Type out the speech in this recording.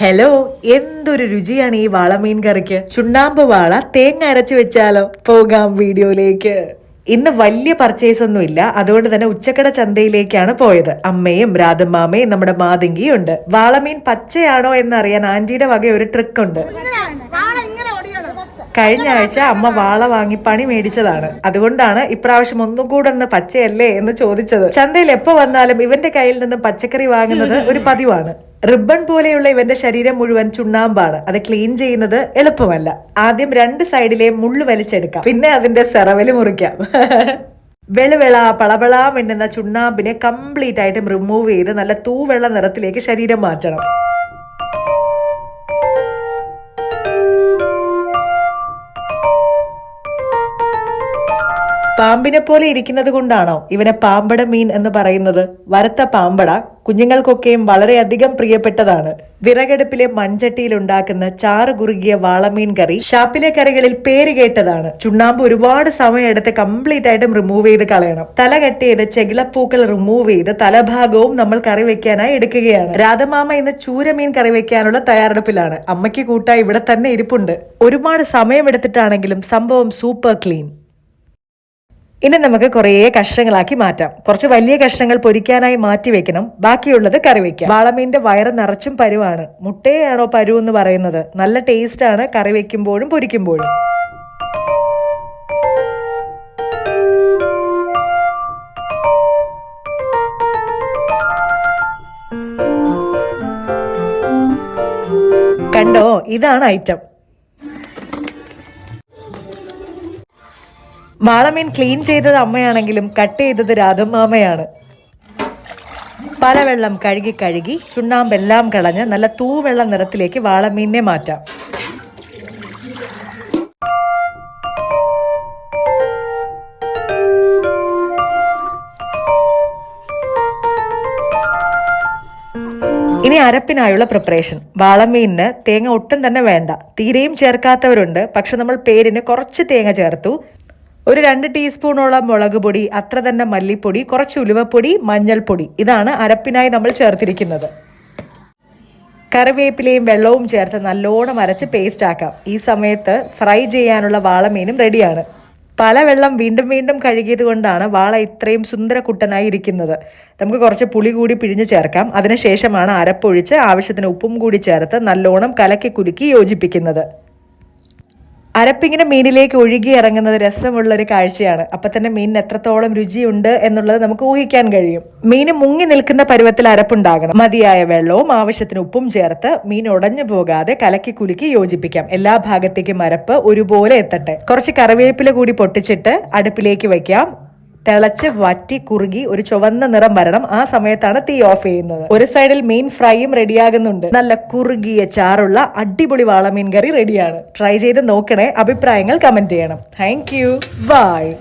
Hello എന്തൊരു രുചിയാണ് ഈ വാളമീൻ കറിക്ക്? ചുണ്ണാമ്പ് വാള തേങ്ങ അരച്ച് വെച്ചാലോ? പോകാം വീഡിയോയിലേക്ക്. ഇന്ന് വലിയ പർച്ചേസ് ഒന്നും ഇല്ല. അതുകൊണ്ട് തന്നെ ഉച്ചക്കട ചന്തയിലേക്കാണ് പോയത്. അമ്മയും രാധമ്മാമയും നമ്മുടെ മാതങ്കിയും ഉണ്ട് വാളമീൻ പച്ചയാണോ എന്നറിയാൻ ആന്റിയുടെ വക ഒരു ട്രിക്ക് ഉണ്ട്. കഴിഞ്ഞ ആഴ്ച അമ്മ വാള വാങ്ങി പണി മേടിച്ചതാണ്. അതുകൊണ്ടാണ് ഇപ്രാവശ്യം ഒന്നും കൂടെ ഒന്ന് പച്ചയല്ലേ എന്ന് ചോദിച്ചത്. ചന്തയിൽ എപ്പോ വന്നാലും ഇവന്റെ കയ്യിൽ നിന്നും പച്ചക്കറി വാങ്ങുന്നത് ഒരു പതിവാണ്. റിബൺ പോലെയുള്ള ഇവന്റെ ശരീരം മുഴുവൻ ചുണ്ണാമ്പാണ്. അത് ക്ലീൻ ചെയ്യുന്നത് എളുപ്പമല്ല. ആദ്യം രണ്ട് സൈഡിലെ മുള്ളു വലിച്ചെടുക്കാം. പിന്നെ അതിന്റെ സെറവൽ മുറിക്കാം. വെളുവെള പളപള മിന്നുന്ന ചുണ്ണാമ്പിനെ കംപ്ലീറ്റ് ആയിട്ടും റിമൂവ് ചെയ്ത് നല്ല തൂവെള്ള നിറത്തിലേക്ക് ശരീരം മാറ്റണം. പാമ്പിനെ പോലെ ഇരിക്കുന്നത് കൊണ്ടാണോ ഇവനെ പാമ്പട മീൻ എന്ന് പറയുന്നത്? വരത്ത പാമ്പട കുഞ്ഞുങ്ങൾക്കൊക്കെയും വളരെയധികം പ്രിയപ്പെട്ടതാണ്. വിറകടുപ്പിലെ മൺചട്ടിയിൽ ഉണ്ടാക്കുന്ന ചാറ് കുറുകിയ വാളമീൻ കറി ഷാപ്പിലെ കറികളിൽ പേര് കേട്ടതാണ്. ചുണ്ണാമ്പ് ഒരുപാട് സമയം എടുത്ത് കംപ്ലീറ്റ് ആയിട്ടും റിമൂവ് ചെയ്ത് കളയണം. തല കട്ട് ചെയ്ത് ചെകിളപ്പൂക്കൾ റിമൂവ് ചെയ്ത് തലഭാഗവും നമ്മൾ കറി വെക്കാനായി എടുക്കുകയാണ്. രാധമാമ ഇന്ന് ചൂരമീൻ കറി വെക്കാനുള്ള തയ്യാറെടുപ്പിലാണ്. അമ്മയ്ക്ക് കൂട്ടായി ഇവിടെ തന്നെ ഇരിപ്പുണ്ട്. ഒരുപാട് സമയമെടുത്തിട്ടാണെങ്കിലും സംഭവം സൂപ്പർ ക്ലീൻ ഇനി നമുക്ക് കുറേ കഷ്ണങ്ങളാക്കി മാറ്റാം. കുറച്ച് വലിയ കഷ്ണങ്ങൾ പൊരിക്കാനായി മാറ്റി വെക്കണം. ബാക്കിയുള്ളത് കറി വെക്കാം. വാളമീന്റെ വയറ് നിറച്ചും പരുവാണ്. മുട്ടയാണോ പരു എന്ന് പറയുന്നത്. നല്ല ടേസ്റ്റ് ആണ് കറി വെക്കുമ്പോഴും പൊരിക്കുമ്പോഴും. കണ്ടോ? ഇതാണ് ഐറ്റം വാളമീൻ ക്ലീൻ ചെയ്തത് അമ്മയാണെങ്കിലും കട്ട് ചെയ്തത് രാധമ്മാമയാണ് പലവെള്ളം കഴുകി കഴുകി ചുണ്ണാമ്പെല്ലാം കളഞ്ഞ് നല്ല തൂവെള്ള നിറത്തിലേക്ക് വാളമീനെ മാറ്റാം. ഇനി അരപ്പിനായുള്ള പ്രിപ്പറേഷൻ വാളമീനിന് തേങ്ങ ഒട്ടും തന്നെ വേണ്ട. തീരെയും ചേർക്കാത്തവരുണ്ട്. പക്ഷെ നമ്മൾ പേരിന് കുറച്ച് തേങ്ങ ചേർത്തു. ഒരു രണ്ട് ടീസ്പൂണോളം മുളക് പൊടി അത്ര തന്നെ മല്ലിപ്പൊടി കുറച്ച് ഉലുവപ്പൊടി മഞ്ഞൾപ്പൊടി. ഇതാണ് അരപ്പിനായി നമ്മൾ ചേർത്തിരിക്കുന്നത്. കറിവേപ്പിലയും വെള്ളവും ചേർത്ത് നല്ലോണം അരച്ച് പേസ്റ്റ് ആക്കാം. ഈ സമയത്ത് ഫ്രൈ ചെയ്യാനുള്ള വാളമീനും റെഡിയാണ് പല വെള്ളം വീണ്ടും വീണ്ടും കഴുകിയത് കൊണ്ടാണ് വാള ഇത്രയും സുന്ദര കുട്ടനായി ഇരിക്കുന്നത്. നമുക്ക് കുറച്ച് പുളി കൂടി പിഴിഞ്ഞ് ചേർക്കാം. അതിനുശേഷമാണ് അരപ്പൊഴിച്ച് ആവശ്യത്തിന് ഉപ്പും കൂടി ചേർത്ത് നല്ലോണം കലക്കി കുലുക്കി യോജിപ്പിക്കുന്നത്. അരപ്പിങ്ങനെ മീനിലേക്ക് ഒഴുകി ഇറങ്ങുന്നത് രസമുള്ള ഒരു കാഴ്ചയാണ്. അപ്പൊ തന്നെ മീനിന് എത്രത്തോളം രുചിയുണ്ട് എന്നുള്ളത് നമുക്ക് ഊഹിക്കാൻ കഴിയും. മീൻ മുങ്ങി നിൽക്കുന്ന പരുവത്തിൽ അരപ്പുണ്ടാകണം. മതിയായ വെള്ളവും ആവശ്യത്തിന് ഉപ്പും ചേർത്ത് മീൻ ഉടഞ്ഞു പോകാതെ കലക്കി കുലുക്കി യോജിപ്പിക്കാം. എല്ലാ ഭാഗത്തേക്കും അരപ്പ് ഒരുപോലെ എത്തട്ടെ. കുറച്ച് കറിവേപ്പില കൂടി പൊട്ടിച്ചിട്ട് അടുപ്പിലേക്ക് വെക്കാം തിളച്ച് വറ്റി കുറുകി ഒരു ചുവന്ന നിറം വരണം. ആ സമയത്താണ് തീ ഓഫ് ചെയ്യുന്നത്. ഒരു സൈഡിൽ മീൻ ഫ്രൈയും റെഡിയാകുന്നുണ്ട്. നല്ല കുറുകിയ ചാറുള്ള അടിപൊളി വാളമീൻ കറി റെഡിയാണ്. ട്രൈ ചെയ്ത് നോക്കണേ. അഭിപ്രായങ്ങൾ കമന്റ് ചെയ്യണം. Thank you by